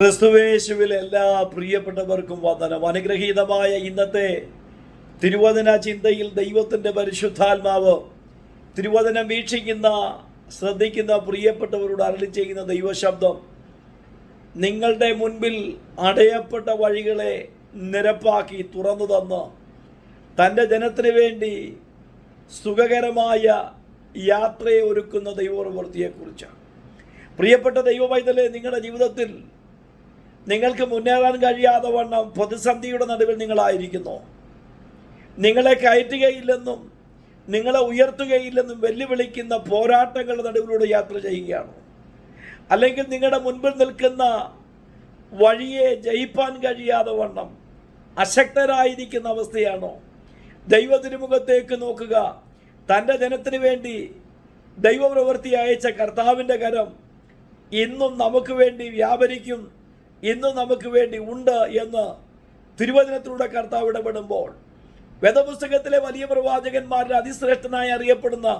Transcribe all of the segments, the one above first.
ക്രിസ്തുവേശുവിൽ എല്ലാ പ്രിയപ്പെട്ടവർക്കും വന്ദനം. അനുഗ്രഹീതമായ ഇന്നത്തെ തിരുവചന ചിന്തയിൽ ദൈവത്തിന്റെ പരിശുദ്ധാത്മാവ് തിരുവചനം വീക്ഷിക്കുന്ന ശ്രദ്ധിക്കുന്ന പ്രിയപ്പെട്ടവരോട് അരളി ചെയ്യുന്ന ദൈവശബ്ദം നിങ്ങളുടെ മുൻപിൽ അടയപ്പെട്ട വഴികളെ നിരപ്പാക്കി തുറന്നു തന്ന് തന്റെ ജനത്തിന് വേണ്ടി സുഖകരമായ യാത്രയെ ഒരുക്കുന്ന ദൈവപ്രവൃത്തിയെക്കുറിച്ചാണ്. പ്രിയപ്പെട്ട ദൈവവൈതലെ നിങ്ങളുടെ ജീവിതത്തിൽ നിങ്ങൾക്ക് മുന്നേറാൻ കഴിയാതെ വണ്ണം പ്രതിസന്ധിയുടെ നടുവിൽ നിങ്ങളായിരിക്കുന്നു. നിങ്ങളെ കയറ്റുകയില്ലെന്നും നിങ്ങളെ ഉയർത്തുകയില്ലെന്നും വെല്ലുവിളിക്കുന്ന പോരാട്ടങ്ങളുടെ നടുവിലൂടെ യാത്ര ചെയ്യുകയാണ്. അല്ലെങ്കിൽ നിങ്ങളുടെ മുൻപിൽ നിൽക്കുന്ന വഴിയെ ജയിപ്പാൻ കഴിയാതെ വണ്ണം അശക്തരായിരിക്കുന്ന അവസ്ഥയാണോ? ദൈവ തിരുമുഖത്തേക്ക് നോക്കുക. തന്റെ ജനത്തിന് വേണ്ടി ദൈവപ്രവൃത്തി അയച്ച കർത്താവിന്റെ കരം ഇന്നും നമുക്ക് വേണ്ടി വ്യാപരിക്കും. ഇന്നും നമുക്ക് വേണ്ടി ഉണ്ട് എന്ന് തിരുവചനത്തിലൂടെ കർത്താവ് ഇടപെടുമ്പോൾ വേദപുസ്തകത്തിലെ വലിയ പ്രവാചകന്മാരിൽ അതിശ്രേഷ്ഠനായി അറിയപ്പെടുന്ന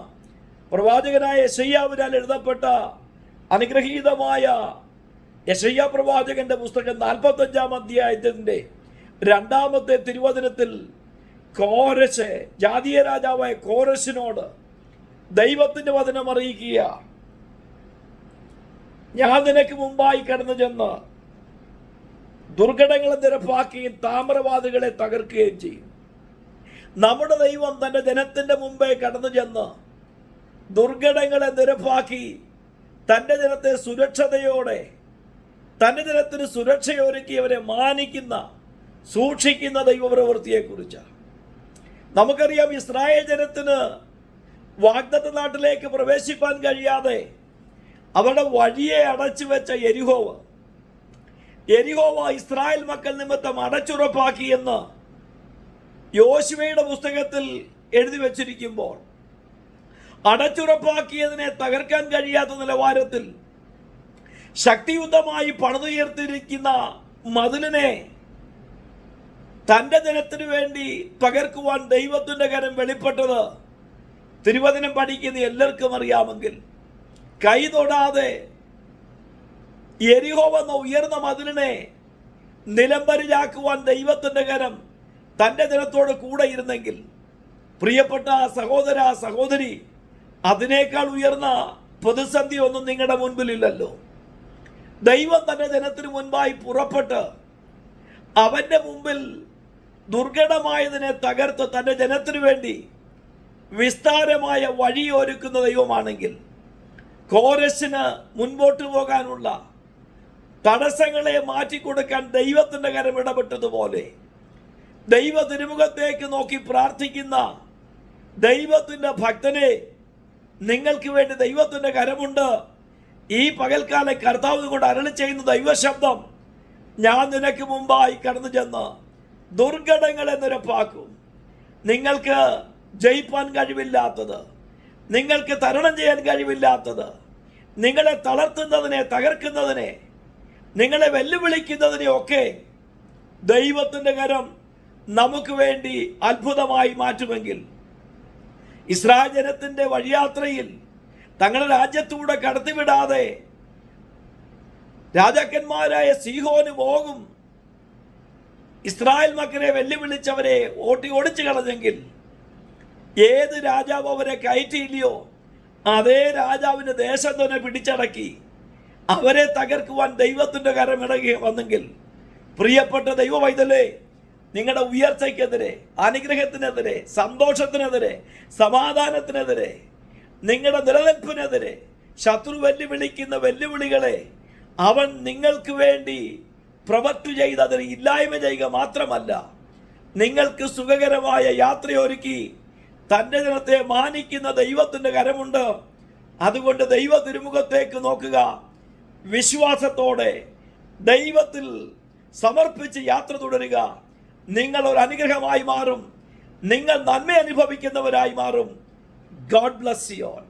പ്രവാചകനായ യശയ്യാവിനാൽ എഴുതപ്പെട്ട അനുഗ്രഹീതമായ യശയ്യ പ്രവാചകന്റെ പുസ്തകം നാൽപ്പത്തഞ്ചാം അധ്യായത്തിന്റെ രണ്ടാമത്തെ തിരുവചനത്തിൽ കോരശ് ജാതീയ രാജാവായ കോരശിനോട് ദൈവത്തിന്റെ വചനം അറിയിക്കുക ഞാൻ നിനക്ക് മുമ്പായി കടന്നു ചെന്ന് ദുർഘടങ്ങളെ നിരപ്പാക്കുകയും താമരവാദികളെ തകർക്കുകയും ചെയ്യും. നമ്മുടെ ദൈവം തന്റെ ജനത്തിന്റെ മുമ്പേ കടന്നു ചെന്ന് ദുർഘടങ്ങളെ നിരപ്പാക്കി തന്റെ ജനത്തെ സുരക്ഷതയോടെ തന്റെ ജനത്തിന് സുരക്ഷയൊരുക്കി അവരെ മാനിക്കുന്ന സൂക്ഷിക്കുന്ന ദൈവപ്രവൃത്തിയെക്കുറിച്ചാണ്. നമുക്കറിയാം ഇസ്രായേൽ ജനത്തിന് വാഗ്ദത്ത നാട്ടിലേക്ക് പ്രവേശിപ്പാൻ കഴിയാതെ അവരുടെ വഴിയെ അടച്ചു വെച്ച എരിഹോവ് എരിഹോവ ഇസ്രായേൽ മക്കൾ നിമിത്തം അടച്ചുറപ്പാക്കി എന്ന് യോശുവയുടെ പുസ്തകത്തിൽ എഴുതി വച്ചിരിക്കുമ്പോൾ അടച്ചുറപ്പാക്കിയതിനെ തകർക്കാൻ കഴിയാത്ത നിലവാരത്തിൽ ശക്തിയുദ്ധമായി പണിതുയർത്തിരിക്കുന്ന മതിലിനെ തന്റെ ജനത്തിനു വേണ്ടി തകർക്കുവാൻ ദൈവത്തിന്റെ കരം വെളിപ്പെട്ടത് തിരുവചനം പഠിക്കുന്ന എല്ലാവർക്കും അറിയാമെങ്കിൽ കൈ തൊടാതെ എരിഹോ വന്ന ഉയർന്ന മതിലിനെ നിലംബരിലാക്കുവാൻ ദൈവത്തിന്റെ കരം തന്റെ ജനത്തോട് കൂടെ ഇരുന്നെങ്കിൽ പ്രിയപ്പെട്ട സഹോദര സഹോദരി അതിനേക്കാൾ ഉയർന്ന പ്രതിസന്ധി ഒന്നും നിങ്ങളുടെ മുൻപിലില്ലല്ലോ. ദൈവം തന്റെ ജനത്തിന് മുൻപായി പുറപ്പെട്ട് അവന്റെ മുമ്പിൽ ദുർഘടമായതിനെ തകർത്ത് തന്റെ ജനത്തിനു വേണ്ടി വിസ്താരമായ വഴി ഒരുക്കുന്ന ദൈവമാണെങ്കിൽ കോരസിന് മുൻപോട്ട് പോകാനുള്ള തടസ്സങ്ങളെ മാറ്റിക്കൊടുക്കാൻ ദൈവത്തിന്റെ കരം ഇടപെട്ടതുപോലെ ദൈവ തിരുമുഖത്തേക്ക് നോക്കി പ്രാർത്ഥിക്കുന്ന ദൈവത്തിന്റെ ഭക്തനെ നിങ്ങൾക്ക് വേണ്ടി ദൈവത്തിന്റെ കരമുണ്ട്. ഈ പകൽക്കാല കർത്താവ് കൊണ്ട് അരളി ചെയ്യുന്ന ദൈവശബ്ദം ഞാൻ നിനക്ക് മുമ്പായി കടന്നു ചെന്ന് ദുർഘടങ്ങളെ നിരപ്പാക്കും. നിങ്ങൾക്ക് ജയിപ്പാൻ കഴിവില്ലാത്തത് നിങ്ങൾക്ക് തരണം ചെയ്യാൻ കഴിവില്ലാത്തത് നിങ്ങളെ തളർത്തുന്നതിനെ തകർക്കുന്നതിനെ നിങ്ങളെ വെല്ലുവിളിക്കുന്നതിനെയൊക്കെ ദൈവത്തിന്റെ കരം നമുക്ക് വേണ്ടി അത്ഭുതമായി മാറ്റുമെങ്കിൽ ഇസ്രായേൽ ജനത്തിന്റെ വഴിയാത്രയിൽ തങ്ങളുടെ രാജ്യത്തൂടെ കടത്തിവിടാതെ രാജാക്കന്മാരായ സീഹോനും ഓകും ഇസ്രായേൽ മക്കളെ വെല്ലുവിളിച്ചവരെ ഓട്ടി ഓടിച്ചു കളഞ്ഞെങ്കിൽ ഏത് രാജാവ് അവരെ കയറ്റിയില്ലയോ അതേ രാജാവിന്റെ ദേശം തന്നെ പിടിച്ചടക്കി അവരെ തകർക്കുവാൻ ദൈവത്തിന്റെ കരം ഇടകി വന്നെങ്കിൽ പ്രിയപ്പെട്ട ദൈവവൈതലേ നിങ്ങളുടെ ഉയർച്ചയ്ക്കെതിരെ അനുഗ്രഹത്തിനെതിരെ സന്തോഷത്തിനെതിരെ സമാധാനത്തിനെതിരെ നിങ്ങളുടെ നിലനിൽപ്പിനെതിരെ ശത്രു വെല്ലുവിളിക്കുന്ന വെല്ലുവിളികളെ അവൻ നിങ്ങൾക്ക് വേണ്ടി പ്രവർത്തി ചെയ്ത് അതിന് ഇല്ലായ്മ ചെയ്യുക മാത്രമല്ല നിങ്ങൾക്ക് സുഖകരമായ യാത്രയൊരുക്കി തന്റെ ജനത്തെ മാനിക്കുന്ന ദൈവത്തിന്റെ കരമുണ്ട്. അതുകൊണ്ട് ദൈവ തിരുമുഖത്തേക്ക് നോക്കുക. വിശ്വാസത്തോടെ ദൈവത്തിൽ സമർപ്പിച്ച് യാത്ര തുടരുക. നിങ്ങൾ ഒരു അനുഗ്രഹമായി മാറും. നിങ്ങൾ നന്മ അനുഭവിക്കുന്നവരായി മാറും. God bless you all